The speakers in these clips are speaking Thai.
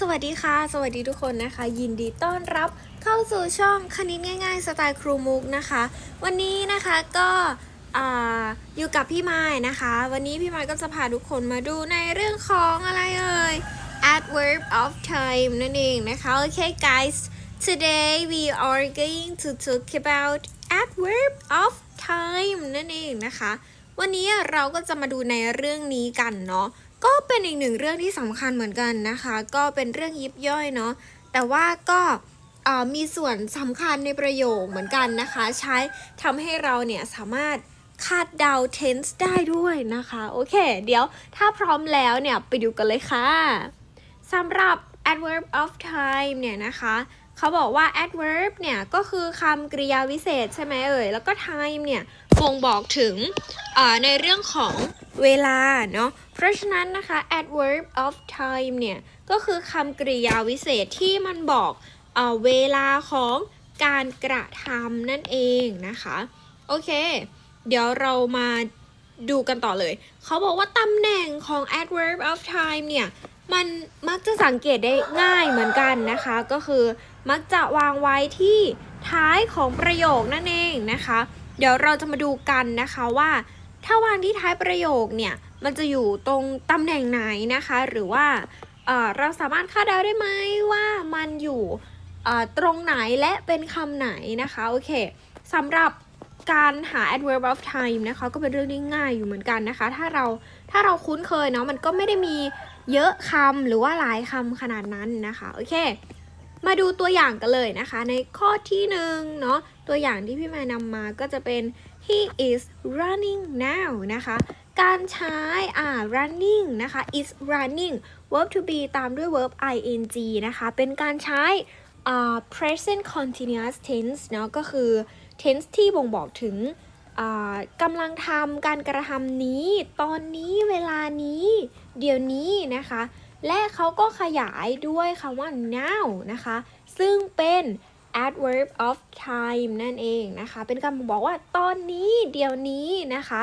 สวัสดีค่ะ สวัสดีทุกคนนะคะ ยินดีต้อนรับเข้าสู่ช่องคณิตง่าย ๆ สไตล์ครูมุกนะคะ วันนี้นะคะก็อ่าอยู่กับพี่ไม้นะคะ วันนี้พี่ไม้ก็จะพาทุกคนมาดูในเรื่องของอะไรเอ่ย adverb of time นั่นเองนะคะ โอเค guys today we are going to talk about adverb of time นั่นเองนะคะ วันนี้เราก็จะมาดูในเรื่องนี้กันเนาะ ก็เป็นอีกหนึ่งเรื่องที่สำคัญเหมือนกันนะคะ ก็เป็นเรื่องยิบย่อยเนาะแต่ว่าก็มีส่วนสำคัญในประโยคเหมือนกันนะคะ ใช้ทำให้เราเนี่ยสามารถคาดเดา tense ได้ด้วยนะคะ โอเค เดี๋ยวถ้าพร้อมแล้วเนี่ย ไปดูกันเลยค่ะสำหรับ adverb of time เนี่ยนะคะ เขาบอกว่า adverb เนี่ย ก็คือคำกริยาวิเศษใช่ไหมเอ่ย แล้วก็ time เนี่ยบ่งบอกถึงในเรื่องของ เวลาเนาะ เพราะฉะนั้นนะคะ adverb of time เนี่ย ก็คือคำกริยาวิเศษที่มันบอกเอเวลาของการกระทำนั่นเองนะคะ โอเค เดี๋ยวเรามาดูกันต่อเลย เขาบอกว่าตำแหน่งของ adverb of time เนี่ย มันมักจะสังเกตได้ง่ายเหมือนกันนะคะ ก็คือมักจะวางไว้ที่ท้ายของประโยคนั่นเองนะคะ เดี๋ยวเราจะมาดูกันนะคะว่า ถ้าวางที่ท้ายประโยคเนี่ย มันจะอยู่ตรงตำแหน่งไหนนะคะ หรือว่าเเราสามารถคาดเดาได้ไหมว่ามันอยู่ตรงไหนและเป็นคำไหนนะคะ โอเคสำหรับการหา adverb of time นะคะ ก็เป็นเรื่องที่ง่ายอยู่เหมือนกันนะคะ ถ้าเราถ้าเราคุ้นเคยเนาะมันก็ไม่ได้มีเยอะคำหรือว่าหลายคำขนาดนั้นนะคะ โอเค มาดูตัวอย่างกันเลยนะคะ ในข้อที่หนึ่งเนาะตัวอย่างที่พี่มายนำมาก็จะเป็น he is running now นะคะ การใช้อ่า running นะคะ is running verb to be ตามด้วย verb ing นะคะ เป็นการใช้อ่า present continuous tense เนาะก็คือ tense ที่บ่งบอกถึงกำลังทำการกระทำนี้ ตอนนี้เวลานี้ เดี๋ยวนี้นะคะ และเขาก็ขยายด้วยคำว่า now นะคะ ซึ่งเป็น adverb of time นั่นเองนะคะ เป็นการบ่งบอกว่าตอนนี้เดี๋ยวนี้นะคะ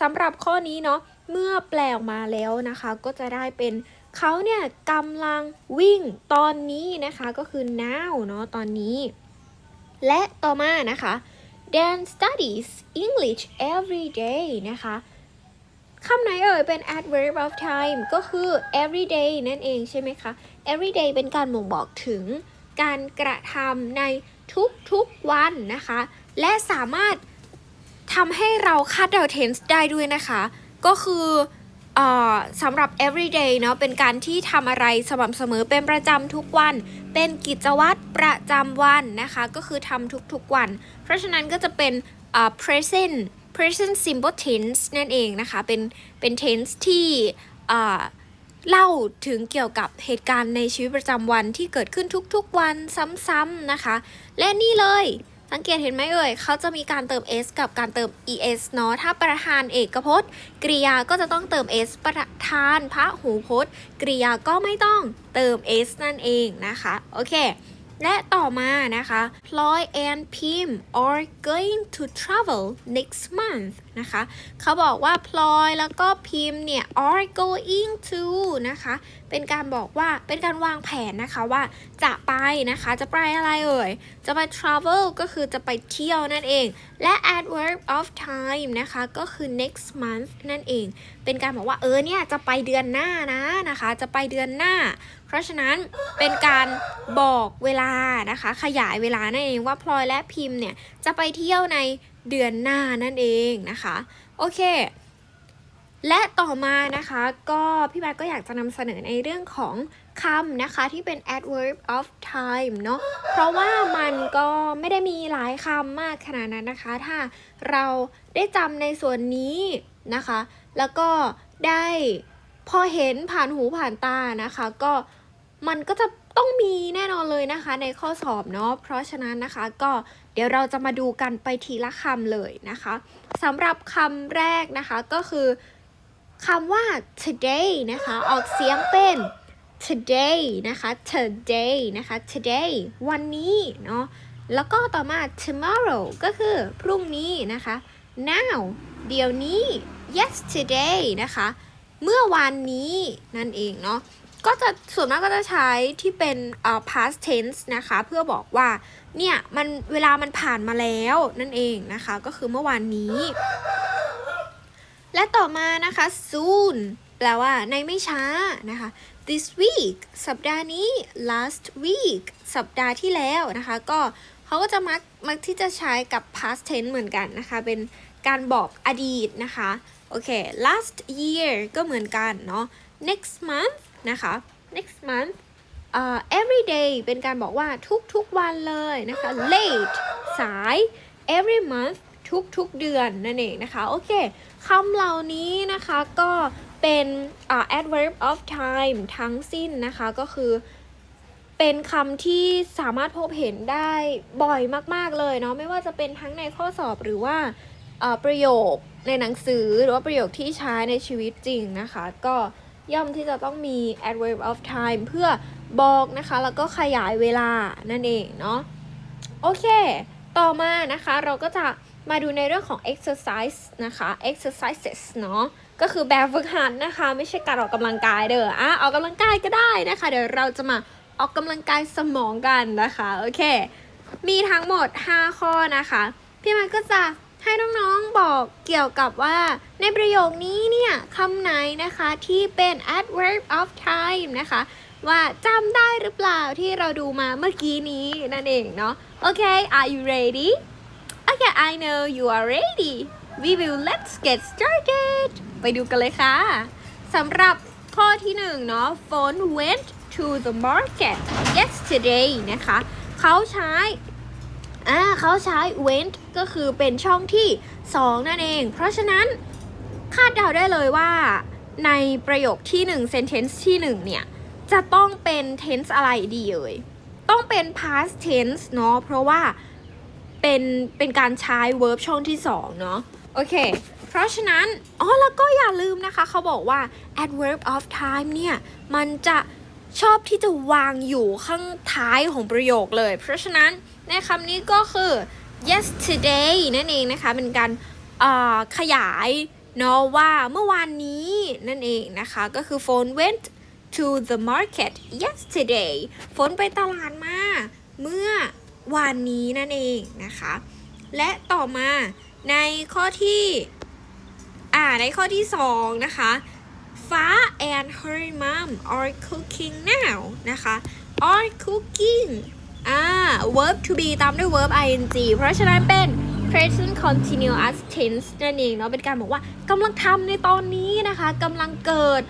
สำหรับข้อนี้เนาะเมื่อแปลออกมาแล้วนะคะ ก็จะได้เป็นเขาเนี่ยกำลังวิ่งตอนนี้นะคะก็คือ now เนาะตอนนี้ และต่อมานะคะ Dan studies English every day นะคะคำไหนเอ่ยเป็น adverb of time ก็คือ every day นั่นเองใช่ไหมคะ every day เป็นการบ่งบอกถึง การกระทำในทุกๆวันนะคะ และสามารถทำให้เราคาดเดา tense ได้ด้วยนะคะ ก็คืออสำหรับ everyday เนาะเป็นการที่ทำอะไรสม่ำเสมอเป็นประจำทุกวัน เป็นกิจวัตรประจำวันนะคะ ก็คือทำทุกๆวัน เพราะฉะนั้นก็จะเป็น present present simple tense นั่นเองนะคะ เป็นเป็น tense ที่ เล่าถึงเกี่ยวกับเหตุการณ์ในชีวิตประจำวันที่เกิดขึ้นทุกๆวันซ้ำๆนะคะ และนี่เลยสังเกตเห็นไหมเอ่ยเขาจะมีการเติม s กับการเติม es เนาะถ้าประธานเอกพจน์ กริยาก็จะต้องเติม s ประธานพระหูพจน์ กริยาก็ไม่ต้องเติม s นั่นเองนะคะ โอเค และต่อมานะคะ Ploy and Pim are going to travel next month นะคะ เขาบอกว่า Ploy แล้วก็ Pim เนี่ย are going to นะคะ เป็นการบอกว่า เป็นการวางแผนนะคะว่าจะไปนะคะ จะไปอะไรเอ่ย จะไป travel ก็คือจะไปเที่ยวนั่นเอง และ adverb of time นะคะ ก็คือ next month นั่นเอง เป็นการบอกว่า เออ เนี่ย จะไปเดือนหน้านะนะคะ จะไปเดือนหน้าเพราะฉะนั้นเป็นการบอกเวลานะคะ ขยายเวลานั่นเองว่าพลอยและพิมพ์เนี่ยจะไปเที่ยวในเดือนหน้านั่นเองนะคะโอเค และต่อมานะคะก็พี่แบทก็อยากจะนำเสนอในเรื่องของคำนะคะที่เป็น adverb of time เนาะเพราะว่ามันก็ไม่ได้มีหลายคำมากขนาดนั้นนะคะ ถ้าเราได้จำในส่วนนี้นะคะ แล้วก็ได้พอเห็นผ่านหูผ่านตานะคะ ก็ มันก็จะต้องมีแน่นอนเลยนะคะในข้อสอบเนาะเพราะฉะนั้นนะคะก็เดี๋ยวเราจะมาดูกันไปทีละคำเลยนะคะสำหรับคำแรกนะคะก็คือคำว่า today นะคะออกเสียงเป็น today นะคะ today นะคะ today วันนี้เนาะแล้วก็ต่อมา tomorrow ก็คือพรุ่งนี้นะคะ now เดี๋ยวนี้ yesterday นะคะ เมื่อวานนี้นั่นเองเนาะ ก็จะส่วนมากก็จะใช้ที่เป็นเอ่อ past tense นะคะ เพื่อบอกว่าเนี่ยมันเวลามันผ่านมาแล้วนั่นเองนะคะ ก็คือเมื่อวานนี้ และต่อมานะคะ soon แปลว่าในไม่ช้านะคะ this week สัปดาห์นี้ last week สัปดาห์ที่แล้วนะคะ ก็เขาก็จะมักมักที่จะใช้กับ past tense เหมือนกันนะคะ เป็นการบอกอดีตนะคะ โอเค last year ก็เหมือนกันเนาะ next month นะคะ next month อ่า every day เป็นการบอกว่าทุกๆวันเลยนะคะ late สาย every month ทุกๆเดือนนั่นเองนะคะ โอเคคำเหล่านี้นะคะก็เป็นอ่า adverb of time ทั้งสิ้นนะคะ ก็คือเป็นคำที่สามารถพบเห็นได้บ่อยมากๆเลยเนาะไม่ว่าจะเป็นทั้งในข้อสอบหรือว่าประโยคในหนังสือหรือว่าประโยคที่ใช้ในชีวิตจริงนะคะ ก็ ย่อมที่จะต้องมี adverb of time เพื่อบอกนะคะ แล้วก็ขยายเวลานั่นเองเนาะโอเค ต่อมานะคะเราก็จะมาดูในเรื่องของ exercise นะคะ exercises เนาะก็คือแบบฝึกหัดนะคะ ไม่ใช่การออกกำลังกายเด้ออะออกกำลังกายก็ได้นะคะ เดี๋ยวเราจะมาออกกำลังกายสมองกันนะคะโอเค มีทั้งหมด 5 ข้อนะคะ พี่มันก็จะให้น้องๆบอกเกี่ยวกับว่าในประโยคนี้ เนี่ยคำไหนนะคะที่เป็น adverb of time นะคะ ว่าจำได้หรือเปล่าที่เราดูมาเมื่อกี้นี้นั่นเองเนาะโอเค are you ready Okay I know you are ready we will let's get started ไปดูกันเลยค่ะสำหรับข้อที่หนึ่งเนาะ phone went to the market yesterday นะคะ เขาใช้อ่าเขาใช้ went ก็คือเป็นช่องที่ 2 นั่นเอง เพราะฉะนั้น คาดเดาได้เลยว่าในประโยคที่ 1 sentence ที่ 1 เนี่ย จะต้องเป็น tense อะไรดีเอ่ย ต้องเป็น past tense เนาะเพราะว่าเป็นเป็นการใช้ verb ช่องที่ 2 เนาะโอเค เพราะฉะนั้น อ๋อ แล้วก็อย่าลืมนะคะ เขาบอกว่า adverb of time เนี่ย มันจะชอบที่จะวางอยู่ข้างท้ายของประโยคเลย เพราะฉะนั้นในคำนี้ก็คือ yesterday นั่นเองนะคะ เป็นการขยาย เนาะว่าเมื่อวานนี้นั่นเองนะคะ ก็คือ phone went to the market yesterday ฝนไปตลาดมา เมื่อวานนี้นั่นเองนะคะ และต่อมาในข้อที่ อ่าในข้อที่สองนะคะฟ้า and her mom are cooking now นะคะ are cooking อ่า verb to be ตามด้วย verb ing เพราะฉะนั้นเป็น present continuous tense นั่นเองเนาะเป็นการบอกว่ากำลังทำในตอนนี้นะคะกำลังเกิด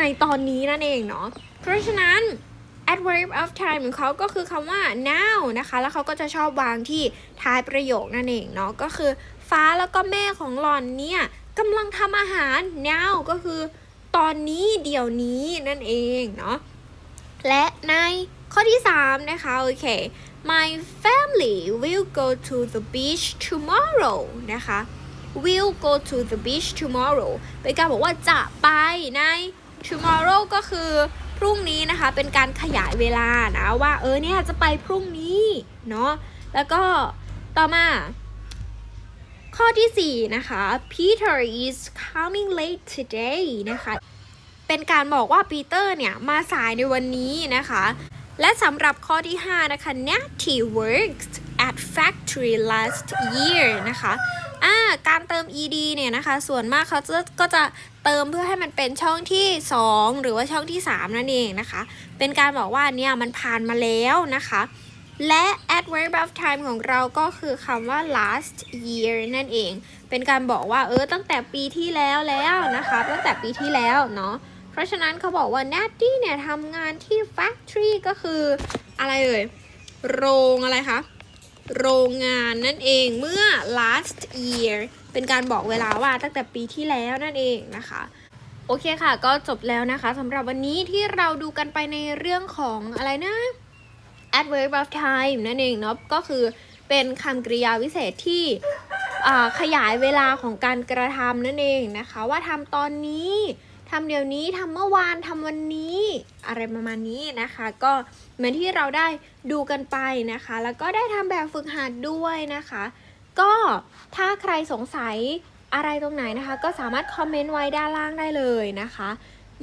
ในตอนนี้นั่นเองเนาะเพราะฉะนั้น adverb of time ของเขาก็คือคำว่า now นะคะ แล้วเขาก็จะชอบวางที่ท้ายประโยคนั่นเองเนาะก็คือฟ้าแล้วก็แม่ของหลอนเนี่ยกำลังทำอาหาร now ก็คือตอนนี้เดี๋ยวนี้นั่นเองเนาะและใน ข้อที่ 3 นะคะ โอเค my family will go to the beach tomorrow นะคะ will go to the beach tomorrow เป็นการบอกว่าจะไปใน tomorrow ก็คือพรุ่งนี้นะคะ เป็นการขยายเวลานะ ว่าเออเนี่ยจะไปพรุ่งนี้เนาะแล้วก็ต่อมา ข้อที่ 4 นะคะ Peter is coming late today นะคะ เป็นการบอกว่าปีเตอร์เนี่ย มาสายในวันนี้นะคะ และสำหรับข้อที่ 5 นะคะ Natty worked at factory last year นะคะอ่าการเติม ed เนี่ยนะคะ ส่วนมากเขาจะก็จะเติมเพื่อให้มันเป็นช่องที่ 2 หรือว่าช่องที่ 3 นั่นเองนะคะ เป็นการบอกว่าเนี่ยมันผ่านมาแล้วนะคะ และ adverb of time ของเราก็คือคำว่า last year นั่นเอง เป็นการบอกว่าเออตั้งแต่ปีที่แล้วแล้วนะคะ ตั้งแต่ปีที่แล้วเนาะ ราะฉะนั้นเขาบอกว่า Natty เนี่ยทำงานที่ factory ก็คืออะไรเอ่ย โรงอะไรคะ โรงงานนั่นเองเมื่อ last year เป็นการบอกเวลาว่าตั้งแต่ปีที่แล้วนั่นเองนะคะโอเคค่ะ ก็จบแล้วนะคะสำหรับวันนี้ที่เราดูกันไปในเรื่องของอะไรนะ adverb of time นั่นเองเนาะก็คือเป็นคำกริยาวิเศษที่ขยายเวลาของการกระทำนั่นเองนะคะ ว่าทำตอนนี้ ทำเดี๋ยวนี้ทำเมื่อวานทำวันนี้ อะไรประมาณนี้นะคะ ก็เหมือนที่เราได้ดูกันไปนะคะ แล้วก็ได้ทำแบบฝึกหัดด้วยนะคะ ก็ถ้าใครสงสัยอะไรตรงไหนนะคะ ก็สามารถคอมเมนต์ไว้ด้านล่างได้เลยนะคะ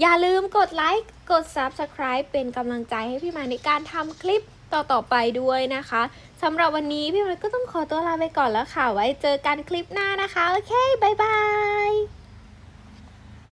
อย่าลืมกดไลค์กด Subscribe เป็นกำลังใจให้พี่มายในการทำคลิปต่อๆไปด้วยนะคะสำหรับวันนี้พี่มายก็ต้องขอตัวลาไปก่อนแล้วค่ะ ไว้เจอกันคลิปหน้านะคะ โอเค บ๊ายบาย